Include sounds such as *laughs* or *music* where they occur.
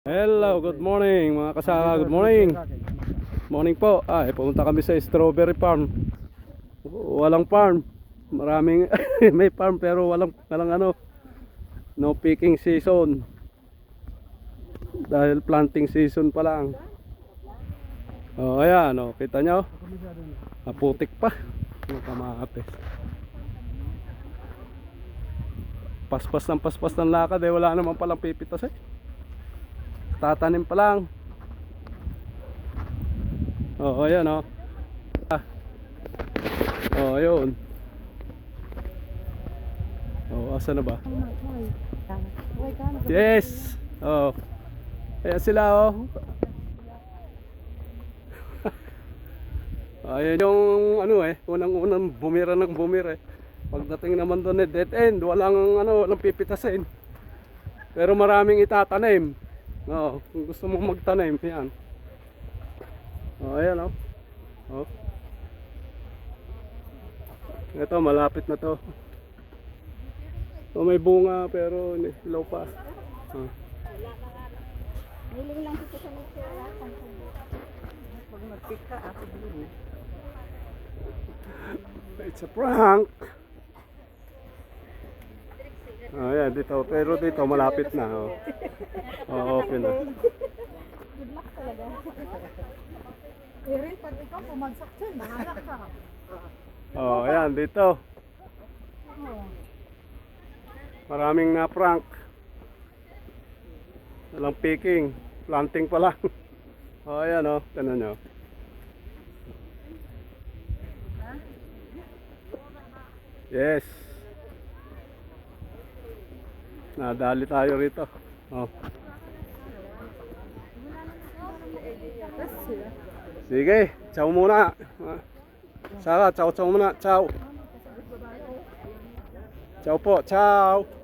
Hello, good morning mga kasama, good morning. Morning po. Ay, pumunta kami sa strawberry farm. Walang farm. Maraming *laughs* may farm pero walang walang ano. No picking season. Dahil planting season pa lang. Oh, ayan, oh, kita nyo? Naputik pa. Ang kamatis. Paspas ng paspas ng lakad eh, wala naman palang pipitas eh. Tatanim pa lang. Oo, ayan oh. Ah. Oh, ayun. Oh, asa na ba? Yes. Oh. Ayan sila oh. *laughs* Ayan yung ano eh, unang-unang bumira ng bumira eh. Pagdating naman doon eh, dead end, walang ano, walang pipitasin. Pero maraming itatanim. Oo, kung gusto mo magtanim, yan. Oh, ayan oh. Oh. Ito, malapit na to. Oh, may bunga pero low pa. Oh. Hiling lang dito sa nature. Pag nag-pick ka, ako din. It's a prank. Oh, yan, dito. Pero dito, malapit na. Oh, oh open na. Good luck talaga. Erin, pag ikaw pumagsak dyan, mahala ka. Oh, ayan, dito. Maraming na prank. Walang picking. Planting pa lang. *laughs* Oh, ayan oh. Tignan nyo. Yes. Nadali tayo rito. Oh. Sige, ciao muna. Sara, ciao ciao muna. Ciao. Ciao po, ciao.